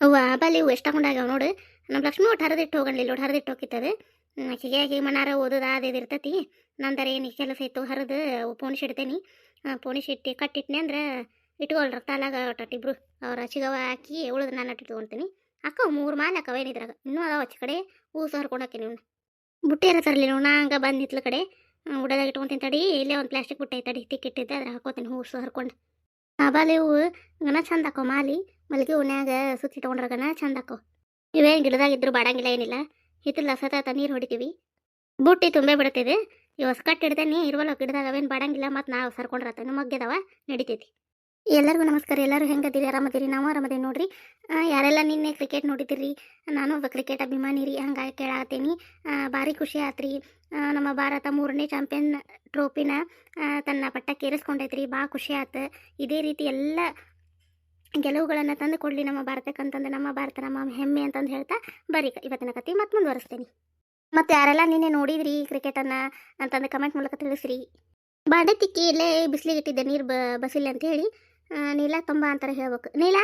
ಅವ್ವ ಬಲ್ಲಿ ಇವು ಎಷ್ಟು ತಗೊಂಡಾಗ್ಯಾವ ನೋಡು. ನಮ್ಮ ಲಕ್ಷ್ಮಿ ಒಟ್ಟು ಹರಿದಿಟ್ಟು ಹೋಗಲಿಲ್ಲ ಒಟ್ಟು ಹರಿದಿಟ್ಟು ಹೋಗಿತ್ತದು ಆಕೆ ಮನಾರ ಓದೋದು ಅದು ಇದು ಇರ್ತೈತಿ. ನಂದರ ಏನು ಕೆಲಸ ಇತ್ತು, ಹರಿದು ಪೋಣಿಸಿ ಇಡ್ತೇನೆ ಪೋಣಿಸಿ ಇಟ್ಟು ಕಟ್ಟಿಟ್ನೆ ಅಂದ್ರೆ ಇಟ್ಕೊಳ್ರಿ ತಾಲಾಗ ಒಟ್ಟಿಬ್ರು ಅವ್ರ ಚಿಗವ ಹಾಕಿ ಉಳಿದು ನಾನು ಇಟ್ಕೊಳ್ತೀನಿ ಅಕ್ಕ ಮೂರು ಮಾಲೆ ಅಕ್ಕವ ಏನಿದ್ರಾಗ ಇನ್ನೂ ಅದಾವ ಆಚೆ ಕಡೆ. ಹೂಸು ಹರ್ಕೊಂಡಾಕಿನಿ ಇವ್ನು. ಬುಟ್ಟಿ ಬುಟ್ಟಿರ ತರಲಿ ನಾ ಹಂಗೆ ಬಂದು ಇತ್ಲ ಕಡೆ. ಉಡದಾಗ ಇಟ್ಕೊತೀನಿ ತಡಿ. ಇಲ್ಲೇ ಒಂದು ಪ್ಲಾಸ್ಟಿಕ್ ಬುಟ್ಟೆ ತಡಿ. ತಿಕ್ಕಿಟ್ಟಿದ್ದೆ ಅದ್ರ ಹಾಕೋತೀನಿ ಹೂಸು ಹರ್ಕೊಂಡು ಆಬಾಲೆ ಹೂವು ಗನ ಚಂದ ಅಕ್ಕವ ಮಾಲಿ. ಮಲ್ಗೆ ಹೂನ್ಯಾಗ ಸುತ್ತಿ ತೊಗೊಂಡ್ರಗನ ಚಂದ ಹಾಕೋ ಇವೇನು ಗಿಡದಾಗಿದ್ರು ಬಾಡಂಗಿಲ್ಲ ಏನಿಲ್ಲ. ಹಿತ್ತಲ ಸತತ ನೀರು ಹೊಡಿತೀವಿ. ಬುಟ್ಟಿ ತುಂಬೆ ಬಿಡ್ತಿದೆ ಇವಾಗ ಕಟ್ ಹಿಡ್ದೇನೆ ಇರುವಲ್ಲ ಗಿಡದಾಗ ಅವೇನು ಬಾಡಂಗಿಲ್ಲ ಮತ್ತು ನಾವು ಸರ್ಕೊಂಡ್ರತ್ತ ಮಗ್ಗೆದವ ನಡಿತೈತಿ. ಎಲ್ಲರಿಗೂ ನಮಸ್ಕಾರ. ಎಲ್ಲರೂ ಹೆಂಗದಿರಿ? ಆರಾಮದಿರಿ? ನಾವು ಆರಾಮದೇವಿ ನೋಡ್ರಿ. ಯಾರೆಲ್ಲ ನಿನ್ನೆ ಕ್ರಿಕೆಟ್ ನೋಡಿದಿರಿ ನಾನು ಒಬ್ಬ ಕ್ರಿಕೆಟ್ ಅಭಿಮಾನಿ ರೀ. ಹಂಗಾಗಿ ಕೇಳಾತೀನಿ ಭಾರಿ ಖುಷಿ ಆತ್ರಿ. ನಮ್ಮ ಭಾರತ ಮೂರನೇ ಚಾಂಪಿಯನ್ ಟ್ರೋಫಿನ ತನ್ನ ಪಟ್ಟಕ್ಕೆ ಏರಿಸ್ಕೊಂಡೈತ್ರಿ ಭಾಳ ಖುಷಿ ಆತು. ಇದೇ ರೀತಿ ಎಲ್ಲ ಗೆಲುವುಗಳನ್ನು ತಂದು ಕೊಡಲಿ ನಮ್ಮ ಭಾರತಕ್ಕಂತಂದು, ನಮ್ಮ ಭಾರತ, ನಮ್ಮ ಹೆಮ್ಮೆ ಅಂತಂದು ಹೇಳ್ತಾ ಬರೀ ಇವತ್ತಿನ ಕತೆ ಮತ್ತೆ ಮುಂದುವರಿಸ್ತೀನಿ. ಮತ್ತು ಯಾರೆಲ್ಲ ನಿನ್ನೆ ನೋಡಿದ್ರಿ ಕ್ರಿಕೆಟನ್ನು ಅಂತಂದು ಕಮೆಂಟ್ ಮೂಲಕ ತಿಳಿಸ್ರಿ. ಬಾಂಡೆ ತಿಕ್ಕಿ ಇಲ್ಲೇ ಬಿಸಿಲಿಗೆ ಇಟ್ಟಿದ್ದೆ ನೀರು ಬ ಬಸಿಲ್ಲ ಅಂತ ಹೇಳಿ ನೀಲ ತುಂಬ ಅಂತಾರೆ ಹೇಳ್ಬೇಕು. ನೀಲ?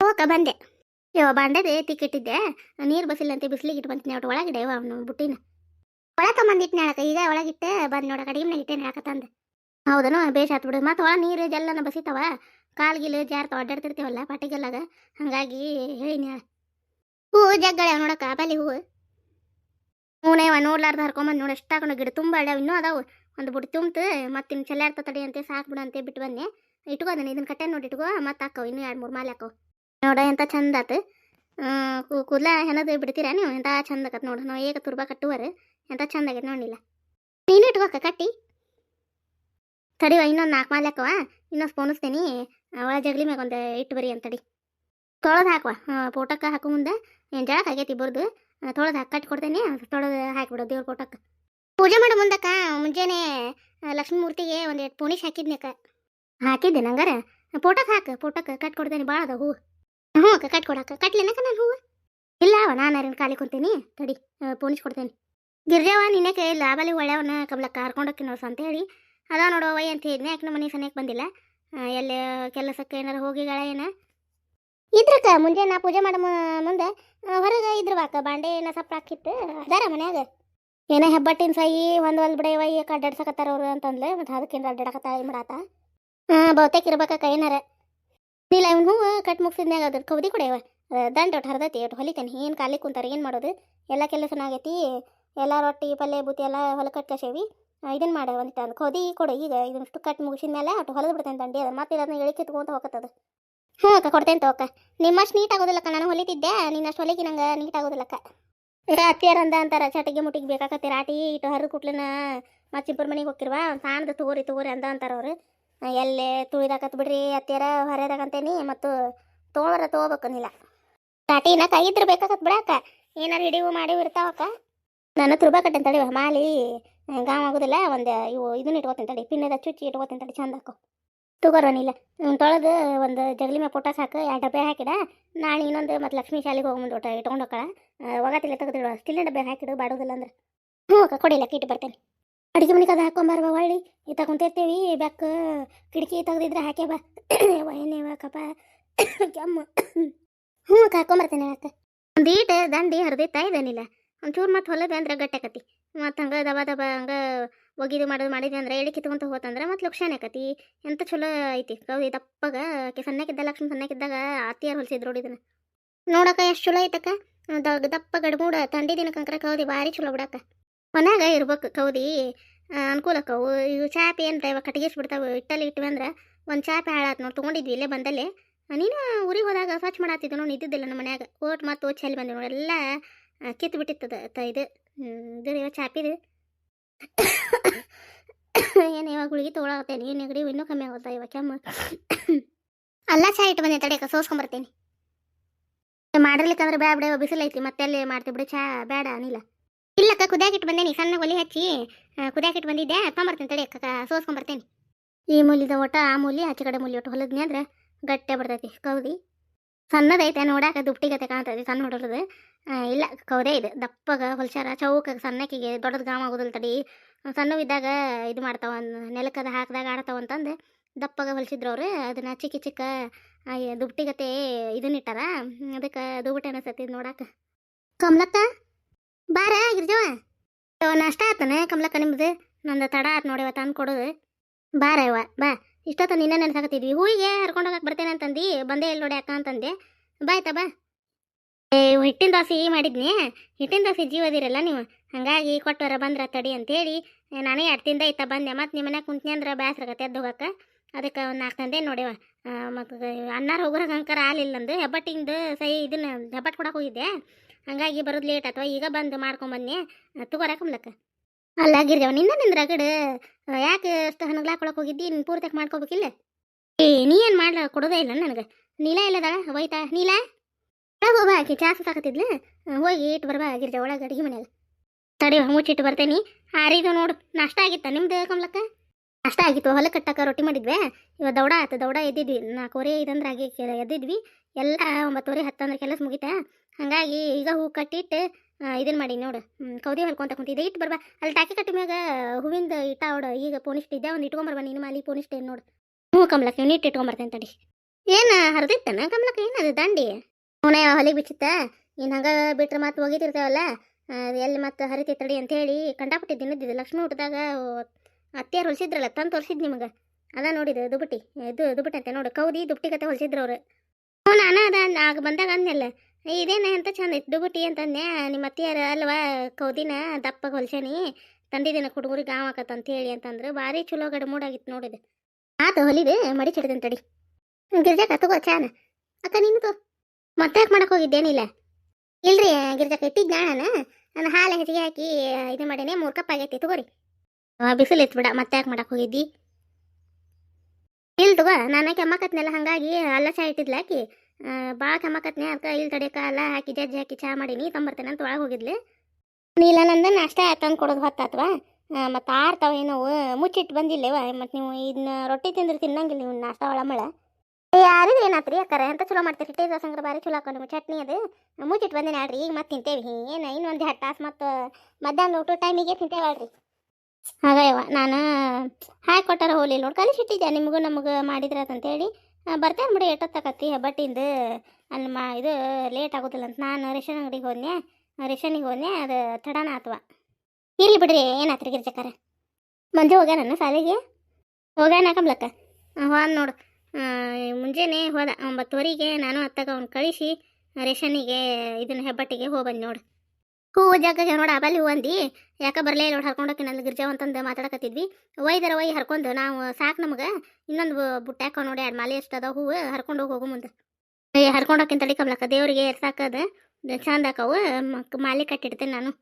ಹೋಗ ಬಂದೆ. ಯೋ ಬಾಂಡೆದೆ ತಿಕ್ಕಿಟ್ಟಿದ್ದೆ. ನೀರು ಬಸಿಲ್ಲ ಅಂತ ಬಿಸಿಲಿಗೆ ಇಟ್ಟು ಬಂತೀನಿ ಒಟ್ಟು ಒಳಗಿಡೆ ಅವನು ಬುಟ್ಟಿನ. ಒಳಗೆ ಬಂದಿಟ್ಟು ಹೇಳಕ ಈಗ ಒಳಗಿಟ್ಟೆ, ಬಂದು ನೋಡ ಕಡಿಮೆ ಇಟ್ಟೆ ತಂದೆ. ಹೌದನು, ಬೇಷ್ ಆತು ಬಿಡು. ಮತ್ತು ಒಳ ನೀರು ಜಲ್ಲನ ಬಸಿತಾವ? ಕಾಲ್ಗಿಲು ಜಾರ್ತ ಅಡ್ಡಾಡ್ತಿರ್ತೀವಲ್ಲ ಪಾಟಿಗೆಲ್ಲಾಗ ಹಂಗಾಗಿ ಹೇಳಿನಿ ಹೇಳ. ಹೂವು ಜಗ್ಗಳೆ ನೋಡಕ್ಕ ಬಲಿ ಹೂವು ಹೂನೇವ ನೋಡ್ಲಾರ್ದ ಹರ್ಕೊಂಬಂದು ನೋಡಿ, ಎಷ್ಟು ಹಾಕೊಂಡು ಗಿಡ ತುಂಬ ಅಡ್ಯಾವ ಇನ್ನೂ ಅದಾವು. ಒಂದು ಬುಡ ತುಂಬ್ತು, ಮತ್ತೆ ಇನ್ನು ಚೆಲ್ಲಾಡ್ತ ತಡಿ ಅಂತೆ, ಸಾಕು ಬಿಡು ಅಂತೆ ಬಿಟ್ಟು ಬಂದೆ. ಇಟ್ಕೋದನ್ನ ಇದನ್ನ ಕಟ್ಟೆ ನೋಡಿ ಇಟ್ಕೋ, ಮತ್ತೆ ಹಾಕವು ಇನ್ನೂ ಎರಡು ಮೂರು ಮಾಲೆ ಹಾಕವು ನೋಡ, ಎಂತ ಚಂದ ಆತು. ಕೂದಲ ಹೆಣದು ಬಿಡ್ತೀರಾ ನೀವು? ಎಂತ ಚಂದ ಆಕತ್ ನೋಡು, ನಾವು ಏಕ ತುರ್ಬಾ ಕಟ್ಟುವರ. ಎಂತ ಚಂದ ಆಗೈತೆ ನೋಡಿಲ್ಲ ನೀನು ಇಟ್ಕೋಕ ಕಟ್ಟಿ. ತಡಿವ ಇನ್ನೊಂದು ನಾಲ್ಕು ಮಾಲೆ ಹಾಕವ ಇನ್ನೊಂದು ಸ್ಪೋನಿಸ್ತೀನಿ ಅವಳ ಜಗಲಿ ಮ್ಯಾಗ ಒಂದು ಇಟ್ಟು ಬರಿ ಅಂತಡಿ ತೊಳೆದು ಹಾಕುವ. ಫೋಟೋಕ್ಕೆ ಹಾಕೋ ಮುಂದೆ. ಏನು ಜಳಕ್ಕೆ ಆಗೈತಿ ಬರ್ದು ತೊಳೆದು ಹಾಕಿ ಕಟ್ಟಿ ಕೊಡ್ತೇನೆ. ತೊಳೆದು ಹಾಕಿಬಿಡು ದೇವ್ರ ಫೋಟೋಕ್ಕೆ ಪೂಜೆ ಮಾಡೋ ಮುಂದಕ್ಕ. ಮುಂಜಾನೆ ಲಕ್ಷ್ಮೀ ಮೂರ್ತಿಗೆ ಒಂದು ಎರಡು ಪೋಣಿಸ್ ಹಾಕಿದ್ನಕ್ಕ ಹಾಕಿದ್ದೆ ನಂಗಾರ. ಫೋಟೋಕ್ಕೆ ಹಾಕು ಫೋಟೋಕ್ಕೆ ಕಟ್ ಕೊಡ್ತೇನೆ. ಭಾಳ ಅದ ಹೂವು. ಹ್ಞೂ ಅಕ್ಕ ಕಟ್ ಕೊಡಕ್ಕ ಕಟ್ಲೇನಕ್ಕ ನಾನು ಹೂವು? ಇಲ್ಲ ಅವ ನಾನು ಖಾಲಿ ಕುಂತೀನಿ. ತಡಿ ಆ, ಪೋಣಿಸ್ ಕೊಡ್ತೇನೆ. ಗಿರ್ಜಾವ ನಿನ್ನೆ ಕೈಯಲ್ಲಿ ಲಾಭಲಿ ಒಳ್ಳೆಯವನ್ನ ಕಬ್ಲಕ್ಕ ಹರ್ಕೊಂಡೋಕ್ಕಿ ನೋಡ್ಸ ಅಂತ ಹೇಳಿ ಅದ ನೋಡು ವೈ ಅಂತ ಹೇಳಿದ್ನೆ ಯಾಕೆ ಮನೆ ಸನಿಯಕ್ಕೆ ಬಂದಿಲ್ಲ. ಎಲ್ಲ ಕೆಲಸಕ್ಕೆ ಏನಾರು ಹೋಗಿಗಳ ಏನ? ಇದ್ರಕ್ಕ, ಮುಂಜಾನೆ ನಾ ಪೂಜೆ ಮಾಡೋ ಮುಂದೆ ಹೊರಗೆ ಇದ್ರವಾಕ, ಬಾಂಡೆ ಏನ ಸಪ್ಪ ಹಾಕಿತ್ತು ಅದಾರ ಮನ್ಯಾಗ. ಏನೋ ಹೆಬ್ಬಟ್ಟಿನ ಸಾಯಿ ಒಂದು ಒಂದು ಬಿಡ ವೈ ಅಡ್ಡಾಡ್ಸಕತ್ತಾರ ಅವ್ರು ಅಂತಂದ್ಲೆ, ಮತ್ತು ಅದಕ್ಕೇನು ಏನು ಮಾಡಾತ? ಹಾಂ ಬಹುತೇಕ ಇರ್ಬೇಕಕ್ಕ ಏನಾರ. ಇಲ್ಲ, ಇವ್ನು ಹೂವು ಕಟ್ ಮುಗಿಸಿದ್ನಾಗ ಅದ್ರ ಕೌದಿ ಕೊಡೆಯವ ದಂಡ ಒಟ್ಟು ಹರಿದೈತಿ ಒಟ್ಟು ಹೊಲಿತೇನೆ, ಏನು ಕಾಲಿಗೆ ಕುಂತಾರೆ, ಏನು ಮಾಡೋದು? ಎಲ್ಲ ಕೆಲಸನ ಆಗೈತಿ, ಎಲ್ಲ ರೊಟ್ಟಿ, ಪಲ್ಯ, ಬೂತಿ, ಎಲ್ಲ ಕಟ್ಕಸೇವಿ. ಇದನ್ನು ಮಾಡ ಒಂದಿಟ್ಟು ಅಂದ್ ಕೊದಿ ಕೊಡು. ಈಗ ಇದನ್ನಷ್ಟು ಕಟ್ ಮುಗಿಸಿದ ಮೇಲೆ ಅಷ್ಟು ಹೊಲದ ಬಿಡ್ತೇನೆ ದಂಡಿ ಅದು ಮತ್ತೆ ಅದನ್ನ ಎಳಿಕೆ ಇಟ್ಕೊಂತ ಹೋಗತ್ತದ. ಹ್ಞೂ ಅಕ್ಕ, ಕೊಡ್ತೇನೆ ತೋಕ ನಿಮ್ಮಷ್ಟು ನೀಟ್ ಆಗೋದಿಲ್ಲಕ್ಕ ನಾನು ಹೊಲಿತಿದ್ದೆ. ನಿನ್ನಷ್ಟು ಹೊಲಿಗೆ ನಂಗೆ ನೀಟ್ ಆಗೋದಿಲ್ಲಕ್ಕ ಈಗ ಅತ್ತಿಯರ್ ಅಂದ ಅಂತಾರ, ಚಟಿಗೆ ಮುಟ್ಟಿಗೆ ಬೇಕಾಕತ್ತಿ ರಾಟಿ ಇಟ್ಟು ಹರಿದು ಕುಟ್ಲನ ಮತ್ತೆ ಇಬ್ಬರು ಮನೆಗೆ ಹೋಗಿರುವ ಸಾಣದ ತಗೋರಿ ತಗೋರಿ ಅಂದ ಅಂತಾರ ಅವ್ರು. ಎಲ್ಲಿ ತುಳಿದಾಕತ್ ಬಿಡ್ರಿ ಅತ್ತಿಯರ ಹೊರದಾಗಂತೇನಿ ಮತ್ತು ತೊಗೊಳರ ತೊಗೋಬೇಕನ್ನಿಲ್ಲ ರಾಟಿನ ಕೈ ಇದ್ರೆ ಬೇಕಾಕತ್ ಬಿಡಾಕ ಏನಾರು ಹಿಡಿವು, ಮಾಡಿವು ಇರ್ತಾವಕ್ಕ ನನ್ನ ತುರ್ಬಾಕಟ್ಟೆ ಕಟ್ಟೆ ಹೇಳಿ ಮಾಲಿ ಗಾಮ್ ಆಗೋದಿಲ್ಲ, ಒಂದು, ಇವು ಇದನ್ನ ಇಟ್ಕೋತೀನಿ ತಡಿ, ಪಿನ್ನದ ಚುಚ್ಚಿ ಇಟ್ಕೋತೀನಿ ತಡಿ, ಚಂದ ಹಾಕೋ. ತಗೋರೋನಿಲ್ಲ ತೊಳೆದು ಒಂದು ಜಗಲಿ ಮೇಲೆ ಪುಟ್ಟ ಸಾಕು ಎರಡು ಡಬ್ಬೆ ಹಾಕಿಡ ನಾಳೆ ಇನ್ನೊಂದು ಮತ್ತು ಲಕ್ಷ್ಮೀ ಶಾಲೆಗೆ ಹೋಗಿ ಒಟ್ಟು ಇಟ್ಕೊಂಡು ಹೋಗ್ಕಳ ಒಗತಿಲ್ಲ ತೆಗೆದಿಡು ಸ್ಟಿಲ್ ಡಬ್ಬೆ ಹಾಕಿಡು, ಬಾಡೋದಿಲ್ಲ ಅಂದ್ರೆ. ಹ್ಞೂ ಅಕ್ಕ ಕೊಡಿಲ್ಲ ಇಟ್ಟು ಬರ್ತೇನೆ. ಅಡುಗೆ ಮನೆಗೆ ಅದು ಹಾಕೊಂಬಾರ್ವ ಹೊಳ್ಳಿ ಇತ ಕುಂತಿರ್ತೀವಿ ಬೆಕ್ಕ ಕಿಟಕಿ ತೆಗೆದಿದ್ರೆ ಹಾಕೇ ಬಾ. ಏನೇ ಕಪ್ಪ ಕೆಮ್ಮ. ಹ್ಞೂ ಅಕ್ಕ ಹಾಕೊಂಬರ್ತೇನೆ ಅಕ್ಕ. ಒಂದು ಈಟ, ದಂಡಿ, ಹರಿದಿತ್ತಾ ಇದೇನಿಲ್ಲ ಒಂಚೂರು ಮತ್ತೆ ಹೊಲದ ಅಂದ್ರೆ ಗಟ್ಟಕತಿ ಮತ್ತು ಹಂಗೆ ದಬಾ ದಬ ಹಂಗೆ ಒಗಿದು ಮಾಡೋದು ಮಾಡಿದೆ ಅಂದ್ರೆ ಎಳಿ ಕಿತ್ಕೊಂತ ಹೋತಂದ್ರೆ ಮತ್ತೆ ಲಕ್ಷಣ ಆಕತಿ. ಎಂತ ಚಲೋ ಐತಿ. ಕೌದಿ ದಪ್ಪಗ ಆಕೆ ಸಣ್ಣಕ್ಕಿದ್ದ ಲಕ್ಷ್ಮಿ ಸಣ್ಣಕ್ಕಿದ್ದಾಗ ಅತ್ತಿಯಾರು ಹೊಲಿಸಿದ್ರು ನೋಡಿ ಇದನ್ನ. ನೋಡಕ್ಕ ಎಷ್ಟು ಚಲೋ ಐತಕ್ಕ. ದಪ್ಪ ಗಡ್ಮೂಡ ತಂಡಿ ದಿನಕ್ಕಂಕರ ಕೌದಿ ಭಾರಿ ಚಲೋ ಬಿಡಕ್ಕ. ಮನ್ಯಾಗ ಇರ್ಬೇಕು ಕೌದಿ. ಅನುಕೂಲಕ್ಕವು ಇವು ಚಾಪೆ ಏನು ಇವಾಗ ಕಟ್ಟಿಗೆಸ್ಬಿಡ್ತಾವೆ ಇಟ್ಟಲ್ಲಿ ಇಟ್ವಿ ಅಂದ್ರೆ ಒಂದು ಚಾಪೆ ಹಾಳಾತ್ ನೋಡಿ ತೊಗೊಂಡಿದ್ವಿ ಇಲ್ಲೇ ಬಂದಲ್ಲಿ. ನೀನು ಊರಿಗೆ ಹೋದಾಗ ಸ್ವಚ್ಛ ಮಾಡಾತಿದ್ದು ನೋಡಿ ಇದ್ದಿದ್ದಿಲ್ಲ ನಮ್ಮ ಮನ್ಯಾಗ. ಓಟ್ ಮತ್ತು ಚೆಲ್ಲಿ ಬಂದೆ ನೋಡಿ ಎಲ್ಲ ಕಿತ್ತು ಬಿಟ್ಟಿತ್ತದ ತ ಇದು. ಇದು ಇವಾಗ ಚಾಪಿದು. ಏನು ಇವಾಗ ಗುಳಿಗೆ ತೊಗೊಳತ್ತೇನೆ ಏನು ನೆಗಡಿ? ಇನ್ನೂ ಕಮ್ಮಿ ಆಗುತ್ತಾ ಇವಾಗ? ಕೆಮ್ಮ? ಅಲ್ಲ ಚಾ ಇಟ್ಟು ಬಂದೆ ತಡೆಯಕ್ಕೆ, ಸೋಸ್ಕೊಂಬರ್ತೇನೆ. ಮಾಡಿರ್ಲಿಕ್ಕಂದ್ರೆ ಬೇಡ ಬಿಡ ಬಿಸಿಲು ಐತಿ ಮತ್ತೆ ಅಲ್ಲಿ ಮಾಡ್ತೀವಿ ಬಿಡು, ಚಾ ಬೇಡ ಅನಿಲ್ಲ ಇಲ್ಲಕ್ಕ ಕುದಿಯಾಕಿಟ್ಟು ಬಂದೇನಿ ಸಣ್ಣ ಒಲಿ ಹಚ್ಚಿ. ಕುದಿಯಾಕಿಟ್ಟು ಬಂದಿದ್ದೆ ತೊಂಬರ್ತೇನೆ ತಡೆಯಕ್ಕ ಸೋಸ್ಕೊಂಬರ್ತೇನೆ. ಈ ಮೂಲಿದ ಒಟ್ಟ ಆ ಮೂಲಿ, ಆಚೆ ಕಡೆ ಮೂಲಿ ಒಟ್ಟು ಹೊಲದ್ನಿ ಅಂದ್ರೆ ಗಟ್ಟೆ ಬರ್ತೈತಿ, ಕೌದಿ. ಸಣ್ಣದೈತೆ, ನೋಡಾಕ ದುಪ್ಟಿಗತೆ ಕಾಣ್ತೈತಿ, ಸಣ್ಣ ಹುಡುಗರದು. ಇಲ್ಲ, ಕೌದೇ ಇದು. ದಪ್ಪಗ ಹೊಲ್ಸ್ಯಾರ ಚೌಕ ಸಣ್ಣಕ್ಕಿಗೆ ದೊಡ್ಡದು ಗಾಮ ಆಗೋದಿಲ್ಲ ತಡಿ. ಸಣ್ಣವಿದ್ದಾಗ ಇದು ಮಾಡ್ತಾವ ನೆಲಕ್ಕದ ಹಾಕಿದಾಗ ಆಡ್ತಾವ ಅಂತಂದು ದಪ್ಪಗ ಹೊಲಿಸಿದ್ರು ಅವ್ರು ಅದನ್ನ ಚಿಕ್ಕ ಚಿಕ್ಕ ಇದನ್ನ ಇಟ್ಟಾರ ಅದಕ್ಕೆ ದುಬುಟಿ ಅನಿಸ್ತೈತಿ ನೋಡಾಕ. ಕಮಲಕ್ಕ, ಬಾರ ಗಿರ್ಜವ ನಾಷ್ಟ ಆತನ ಕಮಲಕ್ಕ ನಿಮ್ದು? ನಂದು ತಡ ಆತ್ ನೋಡಿವ ತಂದು ಕೊಡೋದು. ಬಾರ ಇವ ಬಾ. ಇಷ್ಟೊತ್ತ ನಿನ್ನೆ ನೆನ್ಸಾಕತ್ತಿದ್ವಿ. ಹೂವಿಗೆ ಹರ್ಕೊಂಡು ಹೋಗಕ್ಕೆ ಬರ್ತೇನೆ ಅಂತಂದು ಬಂದೇ ಇಲ್ಲ ನೋಡಿ ಅಕ್ಕ ಅಂತಂದೆ. ಬಾಯ್ತಾ ಬಾ. ಏ, ಹಿಟ್ಟಿನ ದೋಸೆ ಮಾಡಿದ್ನಿ. ಹಿಟ್ಟಿನ ದೋಸೆ ಜೀವದಿರಲ್ಲ ನೀವು. ಹಂಗಾಗಿ ಕೊಟ್ಟವರ ಬಂದ್ರ ತಡಿ ಅಂತೇಳಿ ನಾನೇ ಎರಡು ತಿಂದ ಇತ್ತ ಬಂದೆ. ಮತ್ತು ನಿಮ್ಮ ಮನ್ಯಾಗ ಕುಂತ್ನಿ ಅಂದ್ರೆ ಬೇಸ್ರಾಗತ್ತೆ ಎದ್ದು ಹೋಗಕ್ಕೆ ಅದಕ್ಕೆ ಒಂದು ನಾಲ್ಕು ತಂದೆ ನೋಡ್ಯವ. ಮತ್ತು ಅನ್ನಾರು ಹೋಗೋರಾಗ ಅಂಕರ ಹಾಲಿಲ್ಲ ಅಂದು ಹೆಬ್ಬಟ್ಟಿಂದು ಸೈ ಇದನ್ನ ಹೆಬ್ಬಟ್ಟು ಕೊಡಕ್ಕೆ ಹೋಗಿದ್ದೆ. ಹಂಗಾಗಿ ಬರೋದು ಲೇಟ್ ಅಥವಾ ಈಗ ಬಂದು ಮಾಡ್ಕೊಂಬನ್ನಿ ತಗೋರಕಮ್ಲಕ್ಕ ಅಲ್ಲ ಗಿರ್ಜವ ನಿಂದ ನಿಂದ್ರ ಕಡೆ ಯಾಕೆ ಅಷ್ಟು ಹನಗ್ಲಾಕೊಳಕ್ಕೆ ಹೋಗಿದ್ದಿ? ನೀನು ಪೂರ್ತಿಯಾಗಿ ಮಾಡ್ಕೋಬೇಕಿಲ್ಲ? ಏ, ನೀ ಏನು ಮಾಡ್ಲ? ಕೊಡೋದೇ ಇಲ್ಲ ನನಗೆ. ನೀಲ ಇಲ್ಲದಾಳ ಹೋಯ್ತಾ? ನೀಲ? ಒಳಗೆ ಆಕಿ ಚಾ ಸಾಕತಿದ್ಲ ಹೋಗಿ ಇಟ್ಟು ಬರ್ಬಾ ಆಗಿರ್ಜ ಒಳಗೆ ಅಡಿಗೆ ಮನೆಯಲ್ಲ ತಡಿ ಮುಚ್ಚಿಟ್ಟು ಬರ್ತೇನಿ. ಆರಿದು ನೋಡು, ನಾಷ್ಟ ಆಗಿತ್ತ ನಿಮ್ದು ಕಮಲಕ್ಕ? ನಾಷ್ಟ ಆಗಿತ್ತು ಹೊಲ ಕಟ್ಟಕ್ಕೆ ರೊಟ್ಟಿ ಮಾಡಿದ್ವಿ. ಇವಾಗ ದೌಡ ಆಯ್ತು ದೌಡ ಎದ್ದಿದ್ವಿ. ನಾಲ್ಕೂವರೆ ಐದಂದ್ರೆ ಆಗಿ ಎದ್ದಿದ್ವಿ. ಎಲ್ಲ ಒಂಬತ್ತುವರೆ ಹತ್ತಂದ್ರೆ ಕೆಲಸ ಮುಗಿತಾ. ಹಾಗಾಗಿ ಈಗ ಹೂ ಕಟ್ಟಿಟ್ಟು ಇದನ್ನು ಮಾಡಿ ನೋಡು. ಕೌದಿ ಹೊಲ್ಕೊಂತ ಕುಂತಿದ್ದೆ. ಇಟ್ಟು ಬರ್ಬಾ. ಅಲ್ಲಿ ಟಾಕಿ ಕಟ್ಟಿ ಮ್ಯಾಗ ಹೂವಿಂದ ಇಟ್ಟ ಅವಡ. ಈಗ ಪೋಣಿಸ್ಟ್ ಇದ್ದೆ ಒಂದು ಇಟ್ಕೊಂಬರ್ಬಾ ನೀನು ಮಾಲಿ ಪೋಣಿಸ್ಟ್ ಏನು ನೋಡು. ಹ್ಞೂ ಕಮ್ಲಕ್ಕ ನೀಟ್ ಇಟ್ಕೊಂಬರ್ತೇನೆ ತಡಿ. ಏನು ಹರಿದಿತ್ತನ ಏನು ಏನದು ದಂಡಿ? ಅವನೇ ಹೊಲಿಗೆ ಬಿಚ್ಚಿತ್ತ ಇನ್ನು ಹಂಗ ಬಿಟ್ರೆ ಮತ್ತೆ ಒಗಿತಿರ್ತಾವಲ್ಲ? ಎಲ್ಲಿ ಮತ್ತೆ ಹರಿತಿ ತಡಿ ಅಂತೇಳಿ ಕಂಡಾಪಟ್ಟಿ ದಿನದಿದ್ದು ಲಕ್ಷ್ಮಿ ಊಟದಾಗ ಅತ್ತೆಯರು ಹೊಲಿಸಿದ್ರಲ್ಲ, ತಂದು ತೋರಿಸಿದ್ ನಿಮಗೆ. ಅದ ನೋಡಿದ ದುಬಟ್ಟಿ. ಇದು ದುಬಟ್ಟಿ ಅಂತ ನೋಡು. ಕೌದಿ ದುಬಟ್ಟಿ ಕತೆ ಹೊಲಿಸಿದ್ರು ಅವ್ರು. ಹ್ಞೂ, ನಾನು ಅದ ಆಗ ಬಂದಾಗ ಅಂದಲ್ಲ ಇದೇನ ಅಂತ ಚಂದ ಐತಿ ದುಬುಟಿ ಅಂತಂದೆ ನಿಮ್ಮ ಅತ್ತಿಯರ ಅಲ್ವಾ ಕೌದಿನ ದಪ್ಪಗೆ ಹೊಲ್ಸೇನಿ ತಂದಿದ್ದೀನ ಹುಡುಗರಿಗೆ ಗಾವಾಕತ್ತ ಅಂತ ಹೇಳಿ ಅಂತಂದ್ರೆ. ಭಾರಿ ಚಲೋ ಗಡ ಮೂಡಾಗಿತ್ತು ನೋಡಿದೆ ಆತ ಹೊಲಿದೆ, ಮಡಿ ಚಿಡ್ದಂತಡಿ ಗಿರ್ಜಾ ಗಿರ್ಜಾಕ, ತಗೋ ಚಾನ ಅಕ್ಕ, ನೀನು ಮತ್ತೆ ಯಾಕೆ ಮಾಡಕ್ ಹೋಗಿದ್ದೇನಿಲ್ಲ. ಇಲ್ರಿ, ಗಿರ್ಜಾಕ ಇಟ್ಟಿದ್ ನಾಣ ನಾನು ಹಾಲು ಹೆಚ್ಚಿಗೆ ಹಾಕಿ, ಇದು ಮಾಡೇನೆ, ಮೂರು ಕಪ್ ಆಗೈತಿ, ತಗೋರಿ. ಬಿಸಿಲು ಬಿಡ ಮತ್ತೆ ಯಾಕೆ ಮಾಡಕ್ ಹೋಗಿದ್ದಿ. ಇಲ್ಲ ತಗೋ, ನಾನು ಕೆಮ್ಮಕತ್ನೆಲ್ಲ ಹಾಗಾಗಿ ಅಲ್ಲ ಚಾ ಇಟ್ಟಿದ್ಲ ಆಕಿ. ಭಾಳ ಕೆಮ್ಮಕತ್ನೆ ಅದಕ್ಕೆ ಇಲ್ಲಿ ತಡಿಯಕ ಅಲ್ಲ ಹಾಕಿ, ಜಜ್ಜಿ ಹಾಕಿ ಚಾ ಮಾಡೀನಿ ತಂಬರ್ತೇನೆ ಅಂತ ಒಳಗೆ ಹೋಗಿದ್ಲಿ. ನೀಲ ನಂದು ನಾಷ್ಟ ತಂದು ಕೊಡೋದು ಹೊತ್ತಾತ್ವಾ. ಮತ್ತು ಆರ್ತಾವ ಏನೋ, ಮುಚ್ಚಿಟ್ಟು ಬಂದಿಲ್ಲವ, ಮತ್ತು ನೀವು ಇದನ್ನ ರೊಟ್ಟಿ ತಿಂದ್ರೆ ತಿನ್ನಂಗಿಲ್ಲ ನೀವು ನಾಷ್ಟ ಒಳಮಳ. ಯಾರಿದ್ರೆ ಏನಾತ್ರಿ ಅಕ್ಕಾರ? ಅಂತ ಚಲೋ ಮಾಡ್ತೀರಿ? ಟೇಸ್ಟ್ ದೋಸಂಗ್ರ ಬಾರಿ ಚಲೋ ಹಾಕೊಂಡು ಚಟ್ನಿ ಅದು. ಮುಚ್ಚಿಟ್ಟು ಬಂದೇನೆ ಆಡ್ರಿ ಈಗ ಮತ್ತೆ ತಿಂತೇವಿ. ಏನು, ಇನ್ನೊಂದು ಎರಡು ತಾಸು ಮತ್ತು, ಮಧ್ಯಾಹ್ನ ಊಟ ಟೈಮಿಗೆ ತಿಂತೇವೆ ಹಾಗೆವ ನಾನು ಹಾಕಿ ಕೊಟ್ಟಾರ ಹೋಲಿ ನೋಡಿ ಕಲಿಸಿಟ್ಟಿದ್ದೆ ನಿಮಗೂ ನಮಗೆ ಮಾಡಿದ್ರ ಅಂತೇಳಿ. ಬರ್ತೇನೆ ಬಿಡಿ ಎಷ್ಟೊತ್ತಾಕತ್ತಿ ಹೆಬ್ಬಟ್ಟಿಂದು ಅಲ್ಲಿ ಮಾ, ಇದು ಲೇಟ್ ಆಗೋದಿಲ್ಲ ಅಂತ. ನಾನು ರೇಷನ್ ಅಂಗಡಿಗೆ ಹೋದ್ನೆ ರೇಷನಿಗೆ ಹೋದ್ನೆ ಅದು ತಡಾನ ಆತವ. ಇರ್ಲಿ ಬಿಡ್ರಿ, ಏನಾತ್ರಿ ಗಿರ್ಜಕ್ಕಾರ? ಮಂಜು ಹೋಗ್ಯಾನ ಶಾಲೆಗೆ? ಹೋಗ್ಯಾನ ಕಮ್ಲಕ್ಕ ಹಾಂ ನೋಡು. ಮುಂಜಾನೆ ಹೋದ ಒಂಬತ್ತುವರೆಗೆ ನಾನು ಅತ್ತಾಗ ಅವ್ನು ಕಳಿಸಿ ರೇಷನಿಗೆ ಇದನ್ನ ಹೆಬ್ಬಟ್ಟಿಗೆ ಹೋಗ್ಬಂದು ನೋಡು. ಹೂವು ಜಾಗಕ್ಕೆ ನೋಡಿ ಆಬಲ್ಲಿ ಹೂ ಅಂದು. ಯಾಕೆ ಬರಲೇ ನೋಡಿ, ಹರ್ಕೊಂಡೋಕೆ ನನ್ನ ಗಿರ್ಜಾವ್ ಅಂತಂದು ಮಾತಾಡಕತ್ತಿದ್ವಿ. ಒಯ್ದರ ಒಯ್ ಹರ್ಕೊಂಡು ನಾವು ಸಾಕು ನಮಗೆ. ಇನ್ನೊಂದು ಬುಟ್ಟ್ಯಾಕ ನೋಡಿ, ಎರಡು ಮಾಲೆ ಎಷ್ಟು ಅದಾವ ಹೂವು ಹರ್ಕೊಂಡು ಹೋಗಿ ಮುಂದೆ. ಏ ಹರ್ಕೊಂಡೋಕೆ ತಡಿ ಕಮ್ಲಕ್ಕ ದೇವರಿಗೆ ಸಾಕದ ಚಂದ ಹಾಕವು ಮಾಲೆ ಕಟ್ಟಿಡ್ತೇನೆ ನಾನು.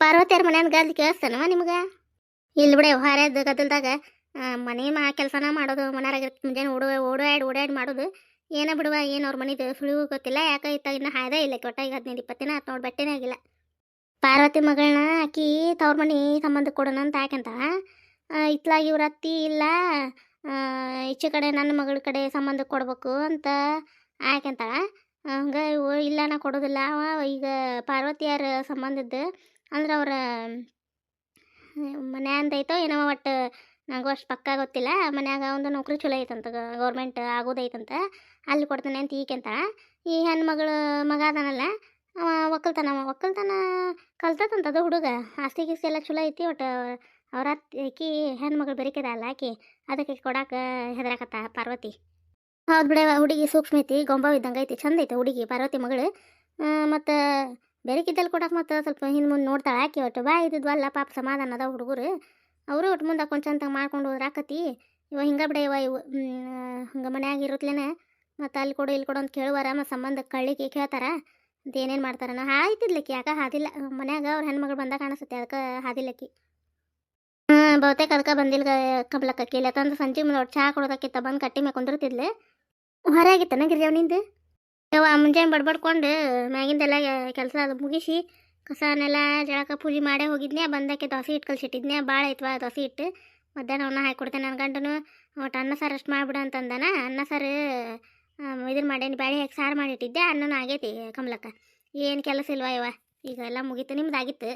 ಪಾರ್ವತಿಯರ ಮನೆಯನ್ನು ಗದ್ಲು ಕೇಳಿಸ್ತಾನವ ನಿಮ್ಗೆ? ಇಲ್ಲಿ ಬಿಡೆ ಹೊರದ ಗದ್ದಲ್ದಾಗ ಮನೆ ಮಾ ಕೆಲಸನ ಮಾಡೋದು ಮನೆಯಾಗಿರ್ತ ಮುಂಜಾನೆ ಓಡುವ, ಓಡಾಡ್ ಓಡಾಡ್ ಮಾಡೋದು, ಏನ ಬಿಡುವ, ಏನು ಅವ್ರ ಮನಿದು ಸುಳಿವು ಗೊತ್ತಿಲ್ಲ, ಯಾಕೆ ಇತ್ತ ಇನ್ನು ಹಾಯ್ದೇ ಇಲ್ಲ ಕೊಟ್ಟ ಈಗ ಹದಿನೈದು ಇಪ್ಪತ್ತಿನ ನೋಡಿ, ಬಟ್ಟೆನೇ ಆಗಿಲ್ಲ. ಪಾರ್ವತಿ ಮಗಳನ್ನ ಆಕಿ ತವ್ರ ಮನೆ ಸಂಬಂಧ ಕೊಡೋಣ ಅಂತ ಹಾಕಂತ ಇತ್ಲಾಗಿ ಇವ್ರ ಅತ್ತಿ ಇಲ್ಲ ಈಚೆ ಕಡೆ ನನ್ನ ಮಗಳ ಕಡೆ ಸಂಬಂಧ ಕೊಡ್ಬೇಕು ಅಂತ ಯಾಕಂತ ಹಂಗೆ ಇಲ್ಲ ನಾ ಕೊಡೋದಿಲ್ಲ, ಅವ ಈಗ ಪಾರ್ವತಿಯರ ಸಂಬಂಧದ್ದು, ಅಂದ್ರೆ ಅವ್ರ ಮನೆ ಅಂತೈತೋ ಏನೋ ಒಟ್ಟು ನನಗೂ ಅಷ್ಟು ಪಕ್ಕ ಗೊತ್ತಿಲ್ಲ. ಮನ್ಯಾಗ ಒಂದು ನೌಕರಿ ಚಲೋ ಐತಂತ ಗೌರ್ಮೆಂಟ್ ಆಗೋದೈತಂತ. ಅಲ್ಲಿ ಕೊಡ್ತಾನೆ ಅಂತ ಈಕೆಂತ ಈ ಹೆಣ್ಮಗಳು ಮಗ ಅದಾನಲ್ಲ, ಅವ ಒಕ್ಕಲ್ತನ ಒಕ್ಕಲ್ತನ ಅದು ಹುಡುಗ. ಆಸ್ತಿ ಗೀಸ್ತಿ ಎಲ್ಲ ಚಲೋ ಐತಿ ಒಟ್ಟು ಅವ್ರ ಆಕಿ ಹೆಣ್ಮಗಳು ಬೆರಿಕೆದ ಅಲ್ಲ ಆಕಿ. ಅದಕ್ಕೆ ಕೊಡಕ್ಕೆ ಹೆದರಾಕತ್ತ ಪಾರ್ವತಿ. ಹೌದು ಬಿಡ ಹುಡುಗಿ ಸೂಕ್ಷ್ಮ ಐತಿ, ಗೊಂಬಾವ್ ಇದ್ದಂಗೆ ಐತಿ, ಚಂದ ಐತೆ ಹುಡುಗಿ, ಪಾರ್ವತಿ ಮಗಳು. ಮತ್ತು ಬೆರಕಿದ್ದಲ್ಲಿ ಕೊಡಕ್ಕೆ ಮತ್ತು ಸ್ವಲ್ಪ ಹಿಂದೆ ಮುಂದೆ ನೋಡ್ತಾಳೆ ಆಕಿ ಒಟ್ಟು ಬಾ ಇದ್ದಿದ್ವಲ್ಲ, ಪಾಪ ಸಮಾಧಾನ ಅದ ಹುಡುಗರು. ಅವರು ಒಟ್ಟು ಮುಂದೆ ಹಾಕೊಂಡು ಚಂದ ಮಾಡ್ಕೊಂಡು ಹೋದ್ರಾಕತಿ ಇವ ಹಿಂಗೆ ಬಿಡ ಇವ ಇವು ಹಂಗೆ ಮನ್ಯಾಗ ಇರುತ್ತಲೇನ ಮತ್ತು ಅಲ್ಲಿ ಕೊಡು, ಇಲ್ಲಿ ಕೊಡು ಅಂತ ಕೇಳುವಾರ, ಮತ್ತು ಸಂಬಂಧ ಕಳ್ಳಿಗೆ ಕೇಳ್ತಾರ. ಅಂತ ಏನೇನು ಮಾಡ್ತಾರ ನಾ ಹಾಯ್ತಿದ್ಲಕ್ಕಿ ಯಾಕೆ ಹಾದಿಲ್ಲ. ಮನ್ಯಾಗ ಅವ್ರ ಹೆಣ್ಮಗಳು ಬಂದಾಗ ಕಾಣಿಸುತ್ತೆ, ಅದಕ್ಕೆ ಹಾದಿಲ್ಲಕ್ಕಿ ಹ್ಞೂ ಬಹುತೇಕ ಅದಕ್ಕೆ ಬಂದಿಲ್ಲ ಕಬ್ಲಕ್ಕ ಕೇಳಿ ತಂದು ಸಂಜೆ ಮುಂದೆ ಅವ್ರು ಚಹಾ ಕೊಡೋದಕ್ಕಿತ್ತ ಬಂದು ಕಟ್ಟಿ ಮೇಲೆ ಕುಂದಿರ್ತಿದ್ಲೆ. ಹೊರಾಗಿತ್ತನ ಗಿರ್ಜಾವ್ ನಿಂದು ಯವ್ವ, ಮುಂಜಾನೆ ಬಡ್ಬಡ್ಕೊಂಡು ಮ್ಯಾಗಿಂದೆಲ್ಲ ಕೆಲಸ ಅದು ಮುಗಿಸಿ ಕಸನೆಲ್ಲ ಜಳಕ ಪೂಜೆ ಮಾಡೇ ಹೋಗಿದ್ನೆ ಬಂದಕ್ಕೆ ದೋಸೆ ಹಿಟ್ಟು ಕಲ್ಸಿಟ್ಟಿದ್ನೆ ಭಾಳ ಐತ್ವಾ ದೋಸೆ ಇಟ್ಟು. ಮಧ್ಯಾಹ್ನ ಅವನ್ನ ಹಾಕಿಕೊಡ್ತೇನೆ ನನ್ನ ಗಂಡನು. ಒಟ್ಟು ಅನ್ನ ಸಾರು ಅಷ್ಟು ಮಾಡಿಬಿಡು ಅಂತಂದಾನ. ಅನ್ನ ಸಾರು ಇದನ್ನು ಮಾಡೇನಿ ಬ್ಯಾಳೆ ಹಾಕಿ ಸಾರು ಮಾಡಿಟ್ಟಿದ್ದೆ, ಅನ್ನನೂ ಆಗೈತಿ ಕಮಲಕ್ಕ. ಏನು ಕೆಲಸ ಇಲ್ವಾ ಇವ? ಈಗ ಎಲ್ಲ ಮುಗೀತು ನಿಮ್ದು ಆಗಿತ್ತು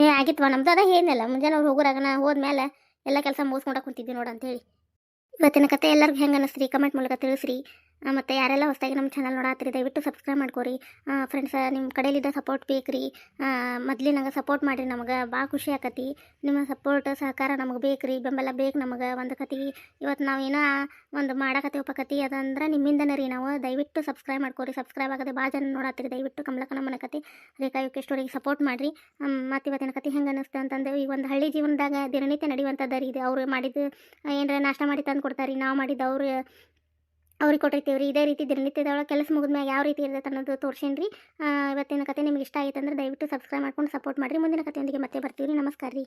ಏ, ಆಗಿತ್ವಾ ನಮ್ದು? ಅದ ಏನಿಲ್ಲ. ಮುಂಜಾನೆ ಅವ್ರು ಹೋಗೋರಾಗನ ಹೋದ್ಮೇಲೆ ಎಲ್ಲ ಕೆಲಸ ಮುಗಿಸ್ಕೊಂಡ ಕುಂತಿದ್ವಿ ನೋಡು ಅಂತೇಳಿ. ಇವತ್ತಿನ ಕತೆ ಎಲ್ಲರಿಗೂ ಹೆಂಗೆ ಅನ್ನಿಸ್ರಿ ಕಮೆಂಟ್ ಮೂಲಕ ತಿಳಿಸ್ರಿ. ಮತ್ತು ಯಾರೆಲ್ಲ ಹೊಸದಾಗಿ ನಮ್ಮ ಚಾನಲ್ ನೋಡಾತ್ರಿ, ದಯವಿಟ್ಟು ಸಬ್ಸ್ಕ್ರೈಬ್ ಮಾಡ್ಕೊರಿ. ಫ್ರೆಂಡ್ಸ್ ನಿಮ್ಮ ಕಡೆಯಲ್ಲಿದ್ದ ಸಪೋರ್ಟ್ ಬೇಕ್ರಿ. ನಂಗೆ ಸಪೋರ್ಟ್ ಮಾಡಿರಿ ನಮಗೆ ಭಾಳ ಖುಷಿ ಆಕತಿ. ನಿಮ್ಮ ಸಪೋರ್ಟ್ ಸಹಕಾರ ನಮಗೆ ಬೇಕ್ರಿ, ಬೆಂಬಲ ಬೇಕು ನಮಗೆ. ಒಂದು ಕತಿ, ಇವತ್ತು ನಾವು ಏನೋ ಒಂದು ಮಾಡಾಕತ್ತೀವಪ್ಪ ಕತಿ, ಅದಂದ್ರೆ ನಿಮ್ಮಿಂದನೇ ರೀ ನಾವು. ದಯವಿಟ್ಟು ಸಬ್ಸ್ಕ್ರೈಬ್ ಮಾಡ್ಕೊರಿ. ಸಬ್ಸ್ಕ್ರೈಬ್ ಆಗದೆ ಭಾಳ ಜನ ನೋಡಾತ್ರಿ, ದಯವಿಟ್ಟು ಕಮಲಕನ ಮನೆ ಕತಿ, ರೇಖಾ ಯುಕೆ ಸ್ಟೋರಿಗೆ ಸಪೋರ್ಟ್ ಮಾಡಿರಿ ಮತ್ತು ಇವತ್ತಿನ ಕತೆ ಹೆಂಗೆ ಅನ್ನಿಸ್ತು ಅಂತಂದು ಈಗ ಒಂದು ಹಳ್ಳಿ ಜೀವನದಾಗ ದಿನನಿತ್ಯ ನಡೆಯುವಂಥದ್ದು ರೀ ಇದು. ಅವರು ಮಾಡಿದ್ದು ಏನರ ನಾಷ್ಟ ಮಾಡಿ ತಂದು ಕೊಡ್ತಾರೆ, ನಾವು ಮಾಡಿದ್ದು ಅವ್ರು ಅವ್ರಿಗೆ ಕೊಟ್ಟಿರ್ತೀವಿ ರೀ. ಇದೇ ರೀತಿ ದಿನನಿತ್ಯದೊಳಗೆ ಕೆಲಸ ಮುಗಿದ್ಮ್ಯಾಗ ಯಾವ ರೀತಿ ಇರುತ್ತೆ ಅನ್ನೋದು ತೋರ್ಸೇನಿ ರೀ. ಇವತ್ತಿನ ಕತೆ ನಿಮ್ಗೆ ಇಷ್ಟ ಆಯ್ತು ಅಂದ್ರೆ ದಯವಿಟ್ಟು ಸಬ್ಸ್ಕ್ರೈಬ್ ಮಾಡ್ಕೊಂಡು ಸಪೋರ್ಟ್ ಮಾಡಿರಿ. ಮುಂದಿನ ಕಥೆಯೊಂದಿಗೆ ಮತ್ತೆ ಬರ್ತೀವಿ ರೀ. ನಮಸ್ಕಾರ ರೀ.